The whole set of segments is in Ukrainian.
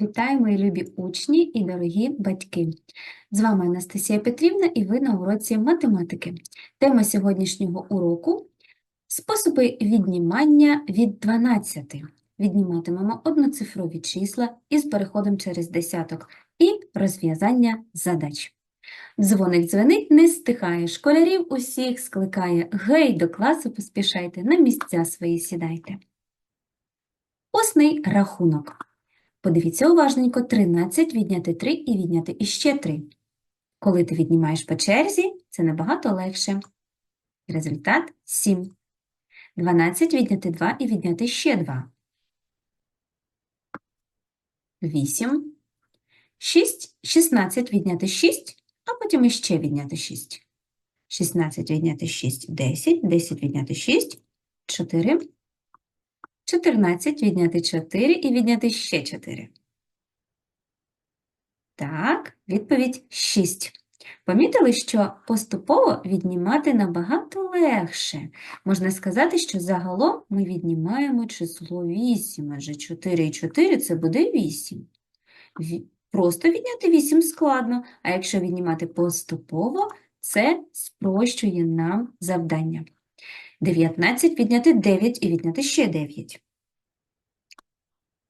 Вітаю, мої любі учні і дорогі батьки! З вами Анастасія Петрівна і ви на уроці математики. Тема сьогоднішнього уроку – способи віднімання від 12. Відніматимемо одноцифрові числа із переходом через десяток і розв'язання задач. Дзвоник дзвенить, не стихає, школярів усіх скликає. Гей, до класу поспішайте, на місця свої сідайте. Усний рахунок. Подивіться уважненько, 13 відняти 3 і відняти іще 3. Коли ти віднімаєш по черзі, це набагато легше. Результат 7. 12 відняти 2 і відняти ще 2. 8. 6, 16 відняти 6, а потім іще відняти 6. 16 відняти 6 – 10, 10 відняти 6 – 4. 14 відняти 4 і відняти ще 4. Так, відповідь 6. Помітили, що поступово віднімати набагато легше. Можна сказати, що загалом ми віднімаємо число 8, адже 4 і 4 – це буде 8. Просто відняти 8 складно, а якщо віднімати поступово, це спрощує нам завдання. 19 відняти 9 і відняти ще 9.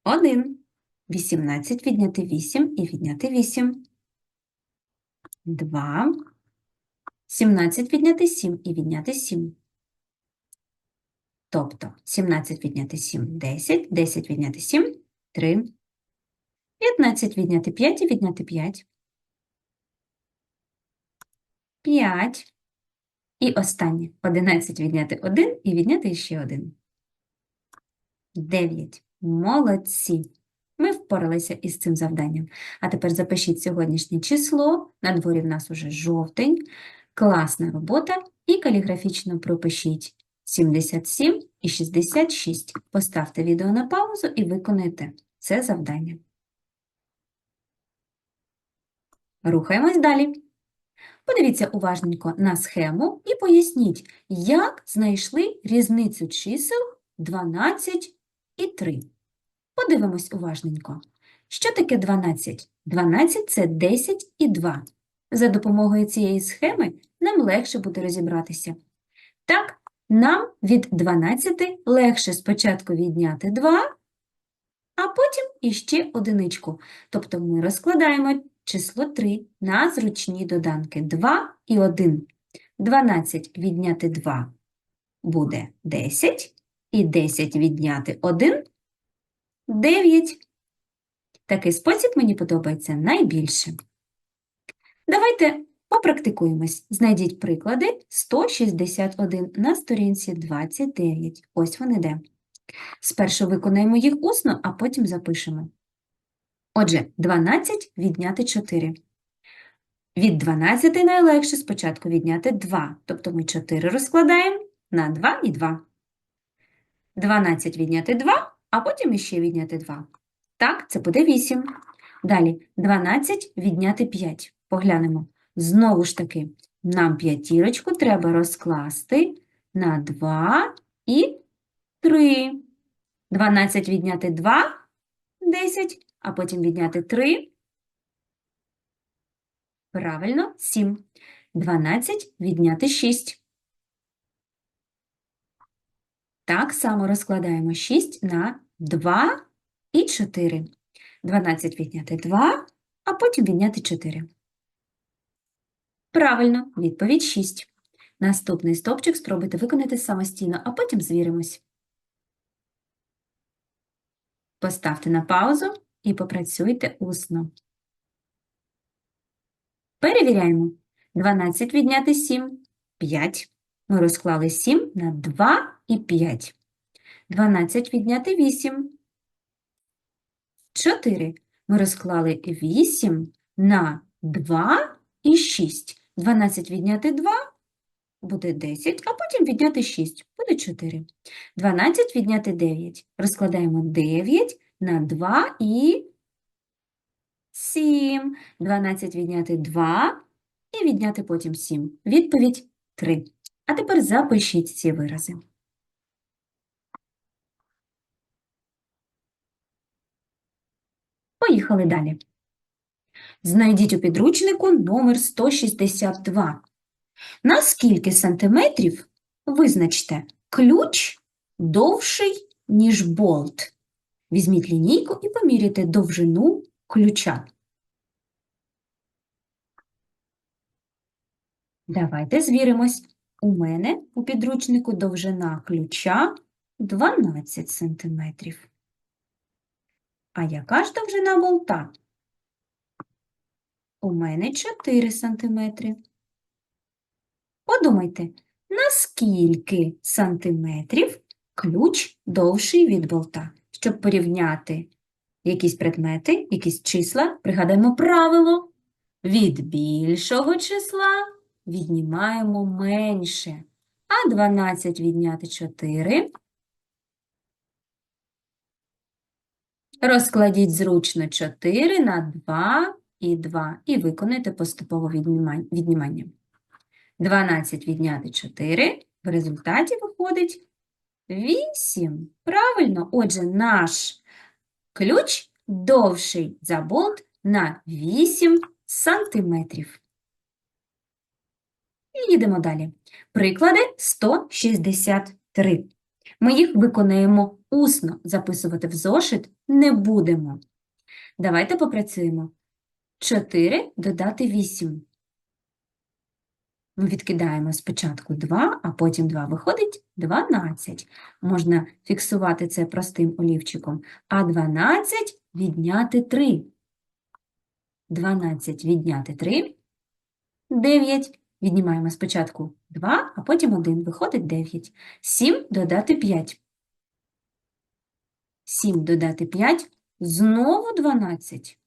1. 18 відняти 8 і відняти 8. 2. 17 відняти 7 і відняти 7. Тобто 17 відняти 7 – 10, 10 відняти 7 – 3. 15 відняти 5 і відняти 5. 5. І останнє 11 відняти 1 і відняти ще 1. 9. Молодці! Ми впоралися із цим завданням. А тепер запишіть сьогоднішнє число. На дворі в нас уже жовтень. Класна робота. І каліграфічно пропишіть 77 і 66. Поставте відео на паузу і виконайте це завдання. Рухаємось далі. Подивіться уважненько на схему і поясніть, як знайшли різницю чисел 12 і 3. Подивимось уважненько. Що таке 12? 12 – це 10 і 2. За допомогою цієї схеми нам легше буде розібратися. Так, нам від 12 легше спочатку відняти 2, а потім іще одиничку. Тобто ми розкладаємо число 3 на зручні доданки 2 і 1. 12 відняти 2 буде 10, і 10 відняти 1 – 9. Такий спосіб мені подобається найбільше. Давайте попрактикуємось. Знайдіть приклади 161 на сторінці 29. Ось вони де. Спершу виконаємо їх усно, а потім запишемо. Отже, 12 відняти 4. Від 12 найлегше спочатку відняти 2, тобто ми 4 розкладаємо на 2 і 2. 12 відняти 2, а потім іще відняти 2. Так, це буде 8. Далі 12 відняти 5. Поглянемо. Знову ж таки, нам п'ятірочку треба розкласти на 2 і 3. 12 відняти 2 – 10, а потім відняти 3 – правильно, 7. 12 відняти 6. Так само розкладаємо 6 на 2 і 4. 12 відняти 2, а потім відняти 4. Правильно, відповідь 6. Наступний стовпчик спробуйте виконати самостійно, а потім звіримось. Поставте на паузу і попрацюйте усно. Перевіряємо. 12 відняти 7 – 5. Ми розклали 7 на 2 і 5. 12 відняти 8 – 4. Ми розклали 8 на 2 і 6. 12 відняти 2 – буде 10, а потім відняти 6 – буде 4. 12 відняти 9. Розкладаємо 9 на 2 і 7. 12 відняти 2 і відняти потім 7. Відповідь 3. А тепер запишіть ці вирази. Поїхали далі. Знайдіть у підручнику номер 162. На скільки сантиметрів, визначте, ключ довший, ніж болт. Візьміть лінійку і поміряйте довжину ключа. Давайте звіримось. У мене у підручнику довжина ключа 12 сантиметрів. А яка ж довжина болта? У мене 4 сантиметри. Подумайте, на скільки сантиметрів ключ довший від болта? Щоб порівняти якісь предмети, якісь числа, пригадаємо правило. Від більшого числа віднімаємо менше. А 12 відняти 4. Розкладіть зручно 4 на 2 і 2 і виконайте поступове віднімання. 12 відняти 4, в результаті виходить 8. Правильно, отже, наш ключ довший за болт на 8 сантиметрів. І їдемо далі. Приклади 163. Ми їх виконаємо усно, записувати в зошит не будемо. Давайте попрацюємо. 4 додати 8. Ми відкидаємо спочатку 2, а потім 2 виходить 12. Можна фіксувати це простим олівчиком. А 12 відняти 3. 12 відняти 3 – 9. Віднімаємо спочатку 2, а потім 1. Виходить 9. 7 додати 5. 7 додати 5 – знову 12.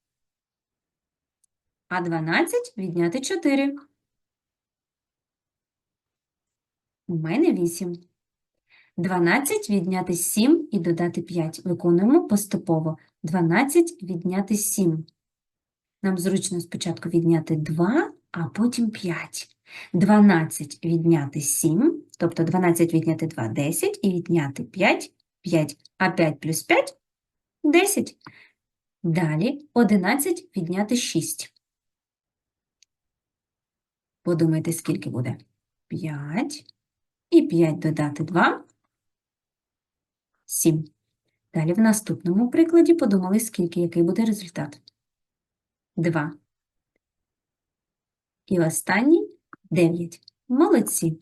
А 12 відняти 4. У мене 8. 12 відняти 7 і додати 5. Виконуємо поступово. 12 відняти 7. Нам зручно спочатку відняти 2, а потім 5. 12 відняти 7, тобто 12 відняти 2 – 10, і відняти 5 – 5, а 5 плюс 5 – 10. Далі 11 відняти 6. Подумайте, скільки буде? 5. І 5 додати 2 – 7. Далі в наступному прикладі подумали, скільки, який буде результат. 2. І останній – 9. Молодці!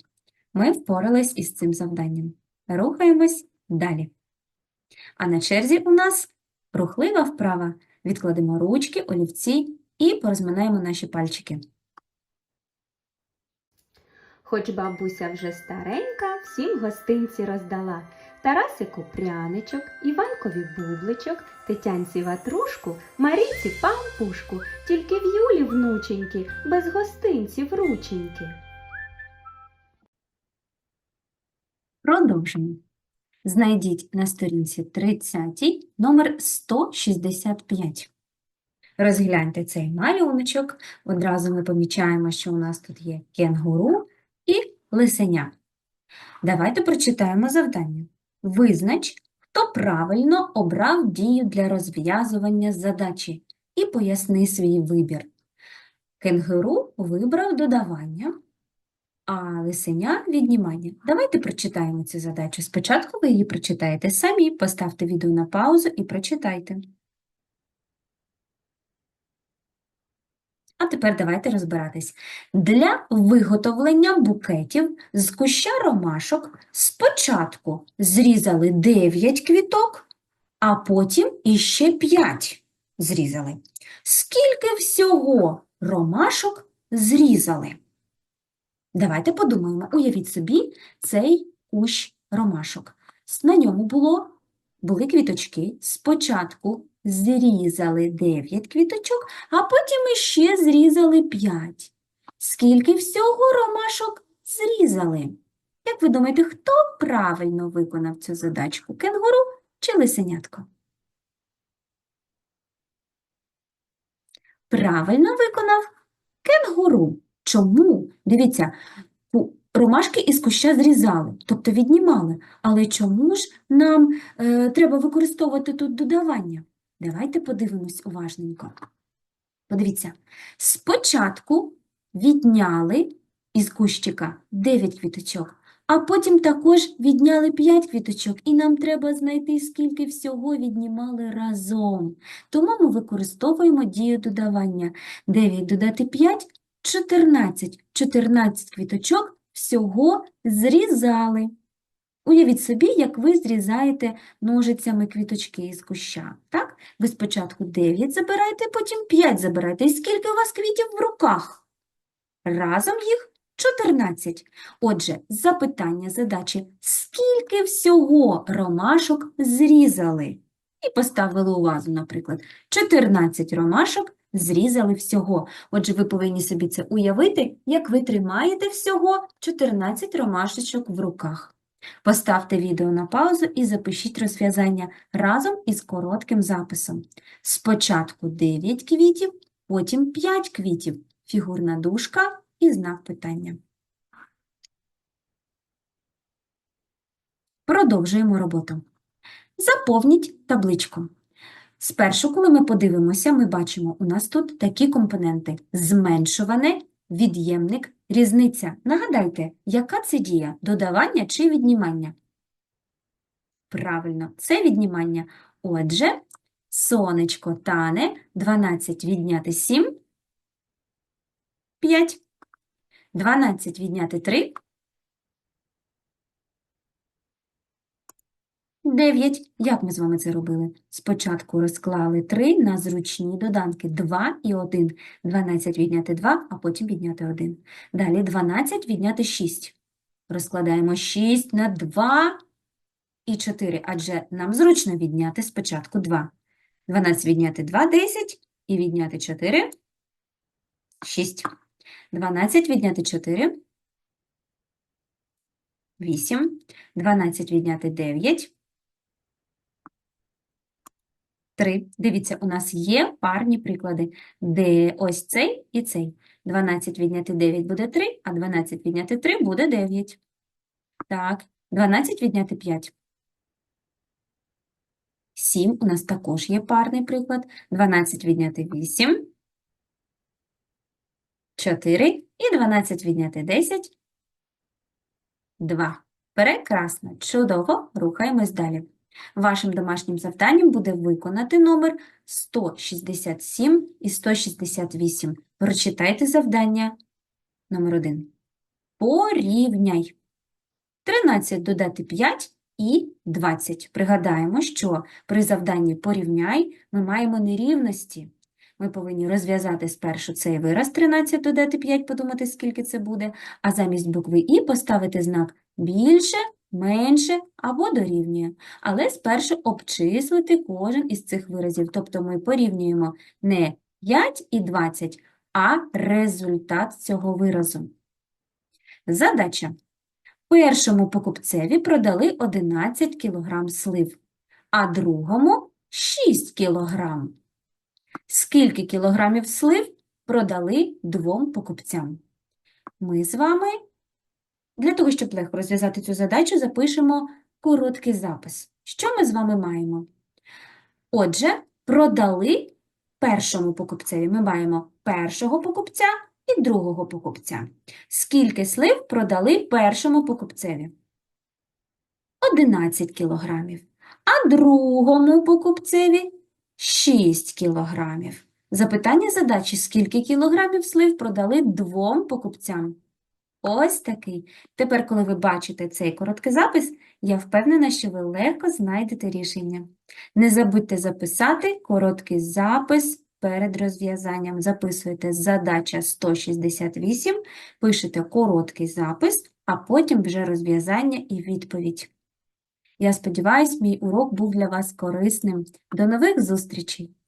Ми впорались із цим завданням. Рухаємось далі. А на черзі у нас рухлива вправа. Відкладемо ручки, олівці і порозминаємо наші пальчики. Хоч бабуся вже старенька, всім гостинці роздала. Тарасику пряничок, Іванкові бубличок, Тетянці ватрушку, Марійці пампушку, тільки в Юлі внученьки, без гостинців рученьки. Продовжимо. Знайдіть на сторінці 30 номер 165. Розгляньте цей малюночок. Одразу ми помічаємо, що у нас тут є кенгуру і лисеня. Давайте прочитаємо завдання. Визнач, хто правильно обрав дію для розв'язування задачі і поясни свій вибір. Кенгуру вибрав додавання, а лисеня – віднімання. Давайте прочитаємо цю задачу. Спочатку ви її прочитаєте самі, поставте відео на паузу і прочитайте. А тепер давайте розбиратись. Для виготовлення букетів з куща ромашок спочатку зрізали 9 квіток, а потім іще 5 зрізали. Скільки всього ромашок зрізали? Давайте подумаємо. Уявіть собі цей кущ ромашок. На ньому було, були квіточки. Спочатку зрізали 9 квіточок, а потім іще зрізали 5. Скільки всього ромашок зрізали? Як ви думаєте, хто правильно виконав цю задачку? Кенгуру чи лисенятко? Правильно виконав кенгуру. Чому? Дивіться, ромашки із куща зрізали, тобто віднімали. Але чому ж нам е, треба використовувати тут додавання? Давайте подивимось уважненько. Подивіться, спочатку відняли із кущика 9 квіточок, а потім також відняли 5 квіточок, і нам треба знайти, скільки всього віднімали разом. Тому ми використовуємо дію додавання. 9 додати 5 – 14. 14 квіточок всього зрізали. Уявіть собі, як ви зрізаєте ножицями квіточки із куща. Так? Ви спочатку 9 забираєте, потім 5 забираєте. І скільки у вас квітів в руках? Разом їх 14. Отже, запитання задачі – скільки всього ромашок зрізали? І поставили у вазу, наприклад, 14 ромашок зрізали всього. Отже, ви повинні собі це уявити, як ви тримаєте всього 14 ромашечок в руках. Поставте відео на паузу і запишіть розв'язання разом із коротким записом. Спочатку 9 квітів, потім 5 квітів, фігурна дужка і знак питання. Продовжуємо роботу. Заповніть табличку. Спершу, коли ми подивимося, ми бачимо, у нас тут такі компоненти – зменшуване, від'ємник, різниця. Нагадайте, яка це дія – додавання чи віднімання? Правильно, це віднімання. Отже, сонечко тане, 12 відняти 7 – 5. 12 відняти 3 – 9. Як ми з вами це робили? Спочатку розклали 3 на зручні доданки 2 і 1. 12 відняти 2, а потім відняти 1. Далі 12 відняти 6. Розкладаємо 6 на 2 і 4, адже нам зручно відняти спочатку 2. 12 відняти 2 – 10, і відняти 4 – 6. 12 відняти 4 – 8. 12 відняти 9 – 3. Дивіться, у нас є парні приклади, де ось цей і цей. 12 відняти 9 буде 3, а 12 відняти 3 буде 9. Так, 12 відняти 5. 7 у нас також є парний приклад. 12 відняти 8. 4. І 12 відняти 10. 2. Прекрасно, чудово, рухаємось далі. Вашим домашнім завданням буде виконати номер 167 і 168. Прочитайте завдання номер 1. Порівняй. 13 додати 5 і 20. Пригадаємо, що при завданні порівняй ми маємо нерівності. Ми повинні розв'язати спершу цей вираз 13 додати 5, подумати, скільки це буде, а замість букви І поставити знак більше, менше або дорівнює. Але спершу обчислити кожен із цих виразів. Тобто ми порівнюємо не 5 і 20, а результат цього виразу. Задача. Першому покупцеві продали 11 кг слив, а другому 6 кг. Скільки кілограмів слив продали двом покупцям? Ми з вами для того, щоб легко розв'язати цю задачу, запишемо короткий запис. Що ми з вами маємо? Отже, продали першому покупцеві. Ми маємо першого покупця і другого покупця. Скільки слив продали першому покупцеві? 11 кілограмів. А другому покупцеві 6 кілограмів. Запитання задачі, скільки кілограмів слив продали двом покупцям? Ось такий. Тепер, коли ви бачите цей короткий запис, я впевнена, що ви легко знайдете рішення. Не забудьте записати короткий запис перед розв'язанням. Записуєте задача 168, пишете короткий запис, а потім вже розв'язання і відповідь. Я сподіваюся, мій урок був для вас корисним. До нових зустрічей!